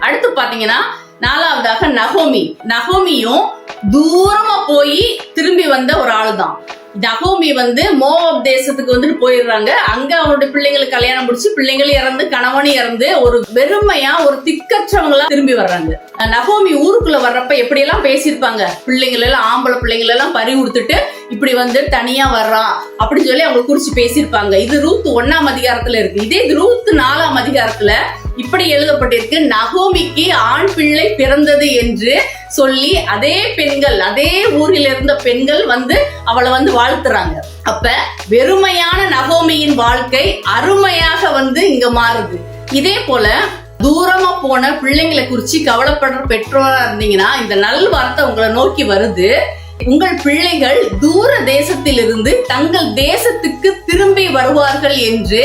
அடுத்து பாத்தீங்கன்னா நாலாவதாக நகோமி. நகோமியும் தூரமா போய் திரும்பி வந்த ஒரு ஆளு தான் நகோமி வந்து மோவாப் தேசத்துக்கு வந்துட்டு போயிடுறாங்க. அங்க அவனுடைய பிள்ளைங்களுக்கு கல்யாணம் முடிச்சு பிள்ளைங்களும் இறந்து கணவனும் இறந்து ஒரு வெறுமையா ஒரு திக்கற்றவங்களா திரும்பி வர்றாங்க. நகோமி ஊருக்குள்ள வர்றப்ப எப்படி எல்லாம் பேசியிருப்பாங்க? பிள்ளைங்கள எல்லாம் ஆம்பளை பிள்ளைங்கள எல்லாம் பறி கொடுத்துட்டு இப்படி வந்து தனியா வர்றான் அப்படின்னு சொல்லி அவங்க குறிச்சு பேசியிருப்பாங்க. இது ரூத் ஒன்னாம் அதிகாரத்துல இருக்கு. இதே இது ரூத் நாலாம் அதிகாரத்துல இப்படி எழுதப்பட்டிருக்கு நகோமிக்கு ஆண் பிள்ளை பிறந்தது என்று சொல்லி அதே பெண்கள் அதே ஊரில் இருந்த பெண்கள் வந்து அவளை வந்து வாழ்த்துறாங்க. அப்ப வெறுமையான நகோமியின் வாழ்க்கை அருமையாக வந்து இங்க மாறுது. இதே போல தூரமா போன பிள்ளைங்களை குறிச்சு கவலைப்படுற பெற்றோரா இருந்தீங்கன்னா இந்த நல் வார்த்தை உங்களை நோக்கி வருது. உங்கள் பிள்ளைகள் தூர தேசத்திலிருந்து தங்கள் தேசத்துக்கு திரும்பி வருவார்கள் என்று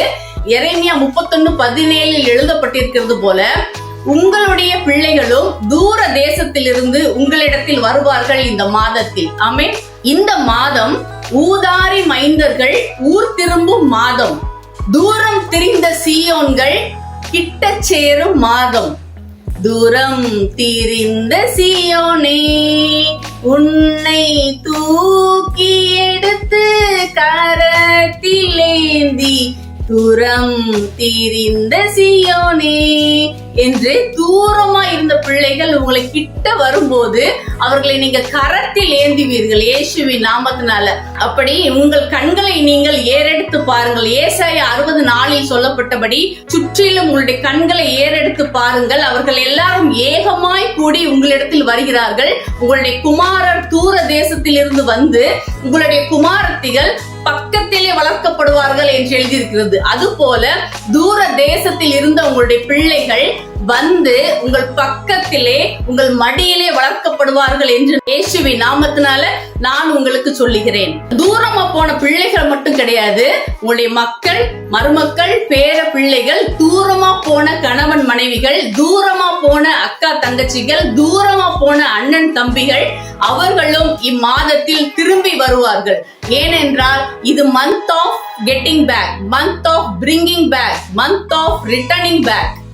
எரேமியா முப்பத்தொன்னு பதினேழில் எழுதப்பட்டிருக்கிறது போல உங்களுடைய பிள்ளைகளும் தூர தேசத்திலிருந்து உங்களிடத்தில் வருவார்கள் இந்த மாதத்தில். ஆமே இந்த மாதம் ஊதாரி மைந்தர்கள் ஊர் திரும்பும் மாதம். தூரம் திரிந்த சீயோன்கள் கிட்ட சேரும் மாதம். தூரம் திரிந்த சியோனே உன்னை தூக்கி எடுத்து கரத்திலேந்தி தூரம் திரிந்த சியோனே. என்று தூரமா இருந்த பிள்ளைகள் உங்களை கிட்ட வரும்போது அவர்களை நீங்க கரத்தில் ஏந்துவீர்கள் இயேசுவின் நாமத்தினால. அப்படி உங்கள் கண்களை நீங்கள் ஏறெடுத்து பாருங்கள். ஏசாய அறுபது நாளில் சொல்லப்பட்டபடி சுற்றிலும் உங்களுடைய கண்களை ஏறெடுத்து பாருங்கள். அவர்கள் எல்லாரும் ஏகமாய் கூடி உங்களிடத்தில் வருகிறார்கள். உங்களுடைய குமாரர் தூர தேசத்தில் இருந்து வந்து உங்களுடைய குமாரத்திகள் பக்கத்திலே வளர்க்கப்படுவார்கள் என்று எழுதியிருக்கிறது. அதுபோல தூர தேசத்தில் இருந்த உங்களுடைய பிள்ளைகள் வந்து உங்கள் பக்கத்திலே உங்கள் மடியிலே வளர்க்கப்படுவார்கள் என்று இயேசுவி நாமத்தினால நான் உங்களுக்கு சொல்லுகிறேன். தூரமா போன பிள்ளைகள் மட்டும் கிடையாது உங்களுடைய மக்கள் மருமக்கள் பேர பிள்ளைகள் தூரமா போன கணவன் மனைவிகள் தூரமா போன அக்கா தங்கச்சிகள் தூரமா போன அண்ணன் தம்பிகள் அவர்களும் இம்மாதத்தில் திரும்பி வருவார்கள். ஏனென்றால் இது month of getting back month of bringing back month of returning back